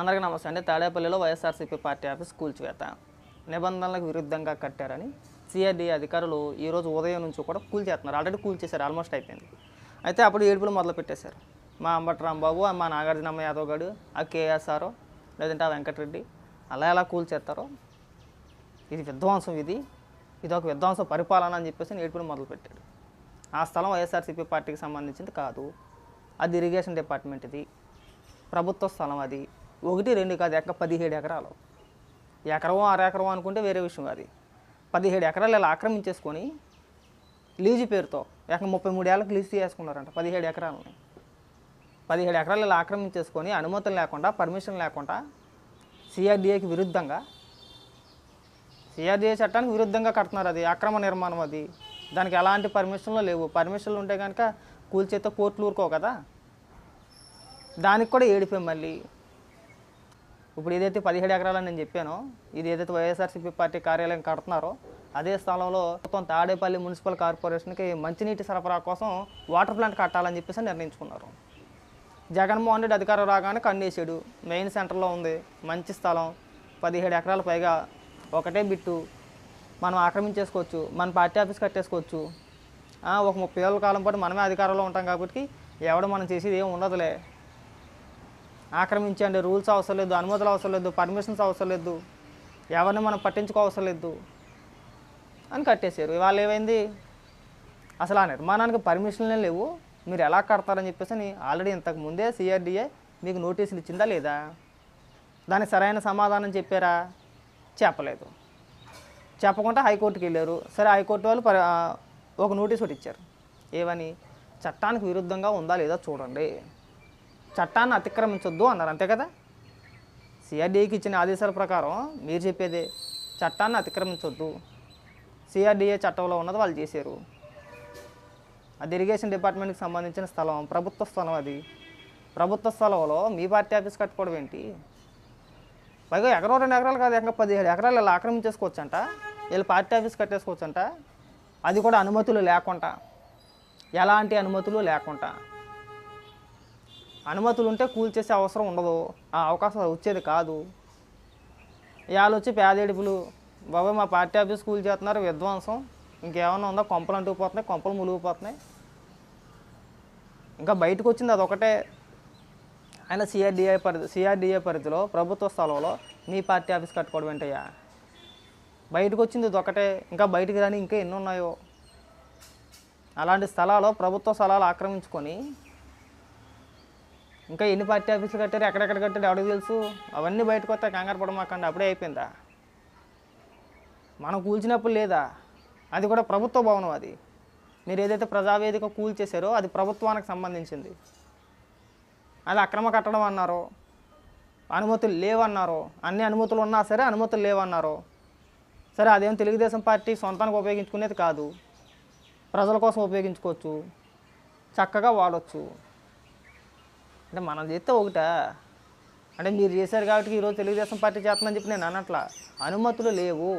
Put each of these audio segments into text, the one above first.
అందరికీ నమస్తే అండి. తాడేపల్లిలో వైఎస్ఆర్సీపీ పార్టీ ఆఫీస్ కూల్చివేత. నిబంధనలకు విరుద్ధంగా కట్టారని సిఆర్డీ అధికారులు ఈరోజు ఉదయం నుంచి కూడా కూల్చేస్తున్నారు. ఆల్రెడీ కూల్చేశారు ఆల్మోస్ట్ అయిపోయింది. అయితే అప్పుడు ఏడుపులు మొదలు పెట్టేశారు. మా అంబట్రాంబాబు మా నాగార్జునమ్మ యాదవ్ గారు ఆ కేఎస్ఆర్ లేదంటే ఆ వెంకటరెడ్డి అలా ఎలా కూల్చేస్తారో? ఇది విధ్వంసం ఇది. ఇది ఒక విధ్వంసం పరిపాలన అని చెప్పేసి ఏడుపులు మొదలుపెట్టాడు ఆ స్థలం వైఎస్ఆర్సీపీ పార్టీకి సంబంధించింది కాదు. అది ఇరిగేషన్ డిపార్ట్మెంట్ ఇది. ప్రభుత్వ స్థలం అది. ఒకటి రెండు కాదు ఎక్క పదిహేడు ఎకరాలు. ఎకరం అర అనుకుంటే వేరే విషయం అది. పదిహేడు ఎకరాలు ఇలా ఆక్రమించేసుకొని లీజు పేరుతో ఎక ముప్పై మూడు ఏళ్ళకి లీజు చేసుకున్నారంట పదిహేడు ఎకరాలని. పదిహేడు ఎకరాలు ఇలా ఆక్రమించేసుకొని అనుమతులు లేకుండా పర్మిషన్ లేకుండా సిఆర్డిఏకి విరుద్ధంగా సిఆర్డిఏ చట్టానికి విరుద్ధంగా కడుతున్నారు అది అక్రమ నిర్మాణం అది. దానికి ఎలాంటి పర్మిషన్లు లేవు. పర్మిషన్లు ఉంటే కనుక కూల్చేస్తే కోర్టులు ఊరుకో కదా. దానికి కూడా ఏడిపోయి మళ్ళీ. ఇప్పుడు ఏదైతే పదిహేడు ఎకరాలని నేను చెప్పానో ఇది ఏదైతే వైఎస్ఆర్సీపీ పార్టీ కార్యాలయం కడుతున్నారో అదే స్థలంలో మొత్తం తాడేపల్లి మున్సిపల్ కార్పొరేషన్కి మంచినీటి సరఫరా కోసం వాటర్ ప్లాంట్ కట్టాలని చెప్పేసి నిర్ణయించుకున్నారు. జగన్మోహన్ రెడ్డి అధికారం రాగానే కన్నేసాడు మెయిన్ సెంటర్లో ఉంది. మంచి స్థలం. పదిహేడు ఎకరాల పైగా ఒకటే బిట్టు. మనం ఆక్రమించేసుకోవచ్చు. మన పార్టీ ఆఫీస్ కట్టేసుకోవచ్చు. ఒక ముప్పై ఏళ్ళ కాలం పాటు మనమే అధికారంలో ఉంటాం కాబట్టి ఎవడు మనం చేసేది ఏం ఉండదులే. ఆక్రమించండి రూల్స్ అవసరం లేదు అనుమతులు అవసరం లేదు పర్మిషన్స్ అవసరం లేదు ఎవరిని మనం పట్టించుకోవసరం లేదు అని కట్టేశారు. ఇవాళ ఏమైంది? అసలు ఆ నిర్మాణానికి పర్మిషన్లే లేవు. మీరు ఎలా కడతారని చెప్పేసి అని ఆల్రెడీ ఇంతకు ముందే సిఆర్డీఏ మీకు నోటీసులు ఇచ్చిందా లేదా? దానికి సరైన సమాధానం చెప్పారా? చెప్పలేదు. చెప్పకుండా హైకోర్టుకి వెళ్ళారు. సరే హైకోర్టు వాళ్ళు ఒక నోటీస్ ఒకటి ఇచ్చారు. ఏమని? చట్టానికి విరుద్ధంగా ఉందా లేదా చూడండి. చట్టాన్ని అతిక్రమించొద్దు అన్నారు. అంతే కదా? సిఆర్డీఏకి ఇచ్చిన ఆదేశాల ప్రకారం మీరు చెప్పేదే చట్టాన్ని అతిక్రమించొద్దు. సిఆర్డీఏ చట్టంలో ఉన్నది వాళ్ళు చేశారు. అది ఇరిగేషన్ డిపార్ట్మెంట్కి సంబంధించిన స్థలం ప్రభుత్వ స్థలం అది. ప్రభుత్వ స్థలంలో మీ పార్టీ ఆఫీస్ కట్టుకోవడం ఏంటి? పైగా ఎకరో రెండు ఎకరాలు కాదు ఇంకా పదిహేడు ఎకరాలు ఇలా ఆక్రమించేసుకోవచ్చంట. వీళ్ళు పార్టీ ఆఫీస్ కట్టేసుకోవచ్చంట. అది కూడా అనుమతులు లేకుండా ఎలాంటి అనుమతులు లేకుండా అనుమతులు ఉంటే కూల్చేసే అవసరం ఉండదు. ఆ అవకాశం వచ్చేది కాదు. ఇవాళ వచ్చి పేదేడుపులు బాబాయ్ మా పార్టీ ఆఫీస్ కూల్ చేస్తున్నారు విధ్వంసం. ఇంకేమైనా ఉందా? కొంపలు అంటుకుపోతున్నాయి కొంపలు ములిగిపోతున్నాయి ఇంకా బయటకు వచ్చింది అదొకటే. ఆయన సిఆర్డిఏ పరిధి సిఆర్డిఏ పరిధిలో ప్రభుత్వ స్థలంలో మీ పార్టీ ఆఫీస్ కట్టుకోవడం ఏంటయ్యా? బయటకు వచ్చింది ఇది ఒకటే ఇంకా బయటికి రాని ఇంకా ఎన్ని ఉన్నాయో అలాంటి స్థలాలు ప్రభుత్వ స్థలాలు ఆక్రమించుకొని ఇంకా ఎన్ని పార్టీ ఆఫీసులు కట్టారు ఎక్కడెక్కడ కట్టారు ఎవరికి తెలుసు? అవన్నీ బయటకు వస్తాయి కంగారు పడమాకండి అప్పుడే అయిపోయిందా? మనం కూల్చినప్పుడు లేదా? అది కూడా ప్రభుత్వ భవనం అది. మీరు ఏదైతే ప్రజావేదిక కూల్చేశారో అది ప్రభుత్వానికి సంబంధించింది. అది అక్రమ కట్టడం అన్నారు అనుమతులు లేవన్నారు అన్ని అనుమతులు ఉన్నా సరే అనుమతులు లేవన్నారు సరే అదేం తెలుగుదేశం పార్టీ సొంతానికి ఉపయోగించుకునేది కాదు. ప్రజల కోసం ఉపయోగించుకోవచ్చు. చక్కగా వాడచ్చు. అంటే మనం చేస్తే ఒకటా? అంటే మీరు చేశారు కాబట్టి ఈరోజు తెలుగుదేశం పార్టీ చేస్తుందని చెప్పి నేను అనట్లా. అనుమతులు లేవు.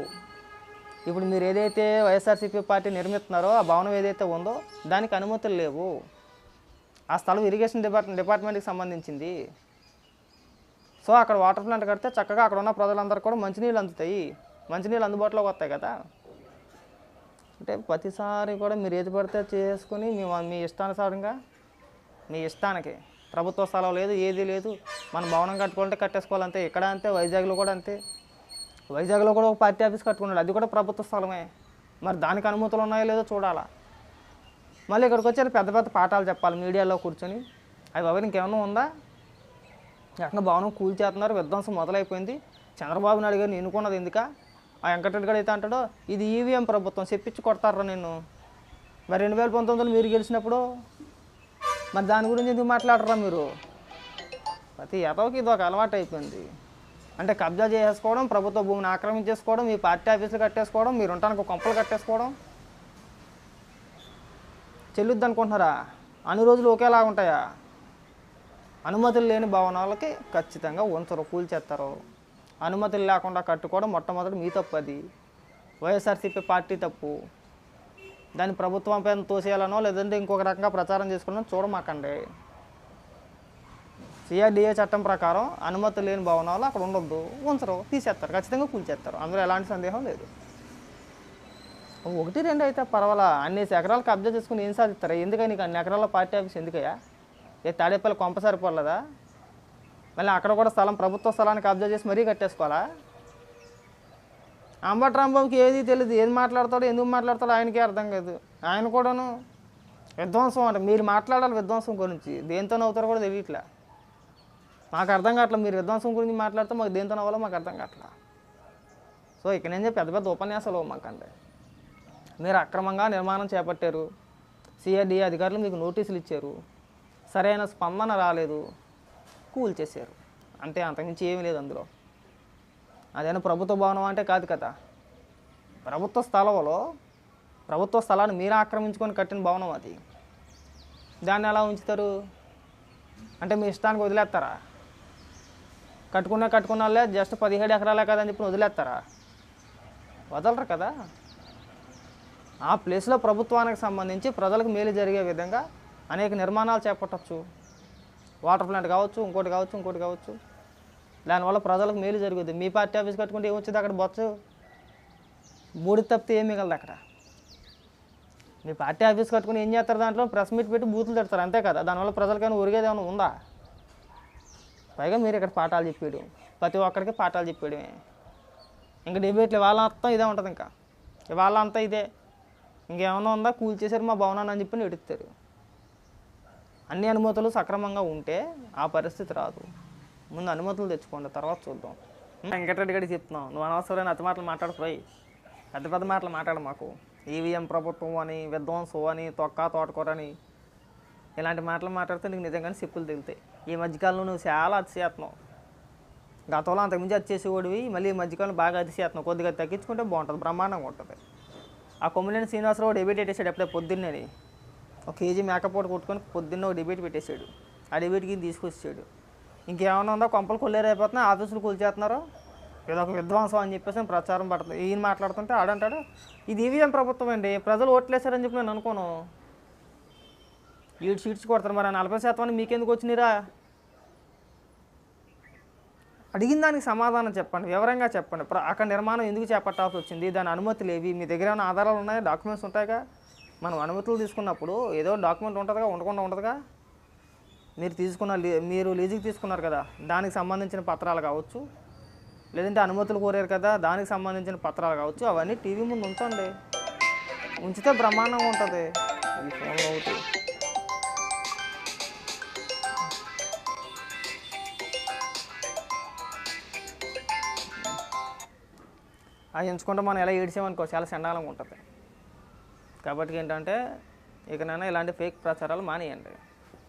ఇప్పుడు మీరు ఏదైతే వైఎస్ఆర్సీపీ పార్టీ నిర్మిస్తున్నారో ఆ భవనం ఏదైతే ఉందో దానికి అనుమతులు లేవు. ఆ స్థలం ఇరిగేషన్ డిపార్ట్మెంట్ డిపార్ట్మెంట్కి సంబంధించింది. సో అక్కడ వాటర్ ప్లాంట్ కడితే చక్కగా అక్కడ ఉన్న ప్రజలందరూ కూడా మంచినీళ్ళు అందుతాయి. మంచినీళ్ళు అందుబాటులోకి వస్తాయి కదా. అంటే ప్రతిసారి కూడా మీరు ఏది పడితే చేసుకుని మీ మీ ఇష్టానుసారంగా మీ ఇష్టానికి. ప్రభుత్వ స్థలం లేదు ఏది లేదు. మనం భవనం కట్టుకోవాలంటే కట్టేసుకోవాలంతే ఇక్కడ అంతే? వైజాగ్లో కూడా అంతే. వైజాగ్లో కూడా ఒక పార్టీ ఆఫీస్ కట్టుకున్నాడు. అది కూడా ప్రభుత్వ స్థలమే. మరి దానికి అనుమతులు ఉన్నాయో లేదో చూడాలా? మళ్ళీ ఇక్కడికి వచ్చి పెద్ద పెద్ద పాఠాలు చెప్పాలి మీడియాలో కూర్చొని. అవి బాబు ఇంకేమన్నా ఉందా? ఏకంగా భవనం కూల్చేస్తున్నారు విధ్వంసం మొదలైపోయింది. చంద్రబాబు నాయుడు గారిని ఎన్నుకున్నది ఎందుక? ఆ వెంకటరెడ్డి గారు అయితే అంటాడో ఇది ఈవీఎం ప్రభుత్వం. చెప్పించి కొడతారా నేను మరి రెండు వేల పంతొమ్మిదిలో మీరు గెలిచినప్పుడు మరి దాని గురించి ఎందుకు మాట్లాడరా మీరు? ప్రతి ఎదవకి ఇది ఒక అలవాటు అయిపోయింది. అంటే కబ్జా చేసుకోవడం ప్రభుత్వ భూమిని ఆక్రమించేసుకోవడం మీ పార్టీ ఆఫీసులు కట్టేసుకోవడం మీరు ఉండడానికి కొంపలు కట్టేసుకోవడం. చెల్లుద్ది అనుకుంటున్నారా? అన్ని రోజులు ఒకేలా ఉంటాయా? అనుమతులు లేని భవనాలకి ఖచ్చితంగా ఉంచరు కూల్చేస్తారు అనుమతులు లేకుండా కట్టుకోవడం మొట్టమొదటి మీ తప్పు అది. వైఎస్ఆర్సీపీ పార్టీ తప్పు. దాన్ని ప్రభుత్వం పైన తోసేయాలనో లేదంటే ఇంకొక రకంగా ప్రచారం చేసుకోవాలని చూడమాకండి. సిఆర్డిఏ చట్టం ప్రకారం అనుమతి లేని భవనాలు అక్కడ ఉండొద్దు. ఉంచరు తీసేస్తారు ఖచ్చితంగా కూల్చేస్తారు. అందులో ఎలాంటి సందేహం లేదు. ఒకటి రెండు అయితే పర్వాలా. అన్ని ఎకరాలు కబ్జా చేసుకుని ఏం సాధిస్తారు? ఎందుకని నీకు అన్ని ఎకరాల పార్టీ ఆఫీస్ ఎందుకయ్యా? ఏ తాడేపల్లి కొంప సరిపోలేదా? మళ్ళీ అక్కడ కూడా స్థలం ప్రభుత్వ స్థలాన్ని కబ్జా చేసి మరీ కట్టేసుకోవాలా? అంబట్రాంబాబుకి ఏది తెలియదు ఏది మాట్లాడతాడో ఎందుకు మాట్లాడతాడో ఆయనకే అర్థం కాదు. ఆయన కూడాను విధ్వంసం అంటే. మీరు మాట్లాడాలి విధ్వంసం గురించి. దేంతో నవ్వుతారో కూడా తెలియట్లే. మాకు అర్థం కావట్లే. మీరు విధ్వంసం గురించి మాట్లాడితే మాకు దేంతో అవ్వాలో మాకు అర్థం కావట్లే. సో ఇక్కడ నేను పెద్ద పెద్ద ఉపన్యాసాలు మాకంటే మీరు అక్రమంగా నిర్మాణం చేపట్టారు. సిఆర్డీఏ అధికారులు మీకు నోటీసులు ఇచ్చారు. సరైన స్పందన రాలేదు. కూల్ చేశారు. అంతే అంతకుమించి ఏమీ లేదు అందులో. అదేనా ప్రభుత్వ భవనం అంటే కాదు కదా. ప్రభుత్వ స్థలంలో ప్రభుత్వ స్థలాన్ని మీరు ఆక్రమించుకొని కట్టిన భవనం అది. దాన్ని ఎలా ఉంచుతారు? అంటే మీ ఇష్టానికి వదిలేస్తారా? కట్టుకున్నా కట్టుకున్న వాళ్ళే జస్ట్ పదిహేడు ఎకరాలే కదా అని చెప్పి వదిలేస్తారా? వదలరు కదా. ఆ ప్లేస్లో ప్రభుత్వానికి సంబంధించి ప్రజలకు మేలు జరిగే విధంగా అనేక నిర్మాణాలు చేపట్టచ్చు. వాటర్ ప్లాంట్ కావచ్చు ఇంకోటి కావచ్చు ఇంకోటి కావచ్చు. దానివల్ల ప్రజలకు మేలు జరుగుద్ది. మీ పార్టీ ఆఫీస్ కట్టుకుంటే ఏమొచ్చింది అక్కడ బొచ్చు? మూడు తప్పితే ఏం మిగలదు అక్కడ. మీ పార్టీ ఆఫీస్ కట్టుకుని ఏం చేస్తారు దాంట్లో? ప్రెస్ మీట్ పెట్టి బూతులు తిడతారు అంతే కదా? దానివల్ల ప్రజలకైనా ఒరిగేది ఏమైనా ఉందా? పైగా మీరు ఇక్కడ పాఠాలు చెప్పేయడం ప్రతి ఒక్కరికి పాఠాలు చెప్పేయడమే. ఇంకా డిబేట్లు వాళ్ళ అంతా ఇదే ఉంటుంది ఇంకా. వాళ్ళ అంతా ఇదే. ఇంకేమైనా ఉందా? కూల్ చేశారు మా భవనాన్ని అని చెప్పి ఎడుతారు అన్ని అనుమతులు సక్రమంగా ఉంటే ఆ పరిస్థితి రాదు. ముందు అనుమతులు తెచ్చుకోండి తర్వాత చూద్దాం. వెంకటరెడ్డి గారికి చెప్తున్నాం నువ్వు అనవసరమైన అతి మాటలు మాట్లాడుకురాయి పెద్ద పెద్ద మాటలు మాట్లాడు మాకు. ఈవీఎం ప్రభుత్వం అని విధ్వంసం అని తొక్క తోటకూర అని. ఇలాంటి మాటలు మాట్లాడితే నీకు నిజంగానే చెప్పులు తిగుతాయి ఈ మధ్యకాలంలో నువ్వు చాలా అతిశేస్తున్నావు గతంలో అంతకుమించి అతిచేసేవాడివి మళ్ళీ ఈ మధ్యకాలంలో బాగా అతిశేస్తున్నావు కొద్దిగా తగ్గించుకుంటే బాగుంటుంది బ్రహ్మాండంగా ఉంటుంది. ఆ కొమ్మినేని శ్రీనివాసరావు డిబేట్ పెట్టేశాడు ఎప్పుడే పొద్దున్నే. ఒక కేజీ మేకపోటు కొట్టుకొని పొద్దున్న ఒక డిబేట్ పెట్టేశాడు. ఆ డిబేట్కి తీసుకొచ్చాడు ఇంకేమైనా ఉందా? కొంపలు కొల్లేరైపోతున్నాయి ఆఫీసులు కూల్చేస్తున్నారు. ఇదొక విధ్వంసం అని చెప్పేసి ప్రచారం పడుతుంది. ఈయన మాట్లాడుతుంటే ఆడంటాడు ఇది ఈవీఎం ప్రభుత్వం అండి ప్రజలు ఓట్లేశారని చెప్పి నేను అనుకోను. ఈడు సీట్స్ కొడతారు మరి నలభై శాతం అని మీకెందుకు వచ్చినారా అడిగిన దానికి సమాధానం చెప్పండి వివరంగా చెప్పండి. ప్ర- అక్కడ నిర్మాణం ఎందుకు చేపట్టాల్సి వచ్చింది? దాని అనుమతులు ఏవి? మీ దగ్గర ఏమైనా ఆధారాలు ఉన్నాయా? డాక్యుమెంట్స్ ఉంటాయిగా? మనం అనుమతులు తీసుకున్నప్పుడు ఏదో డాక్యుమెంట్ ఉంటుందిగా ఉండకుండా ఉండదుగా మీరు తీసుకున్న లీ మీరు లీజుకి తీసుకున్నారు కదా దానికి సంబంధించిన పత్రాలు కావచ్చు లేదంటే అనుమతులు కోరారు కదా దానికి సంబంధించిన పత్రాలు కావచ్చు అవన్నీ టీవీ ముందు ఉంచండి. ఉంచితే బ్రహ్మాండంగా ఉంటుంది. ఈ ఫోన్లో ఒకటి అవి ఎంచుకుంటే మనం ఎలా ఏడ్చామనుకో చాలా చండాలంగా ఉంటుంది. కాబట్టి ఏంటంటే ఇకనైనా ఇలాంటి ఫేక్ ప్రచారాలు మానేయండి.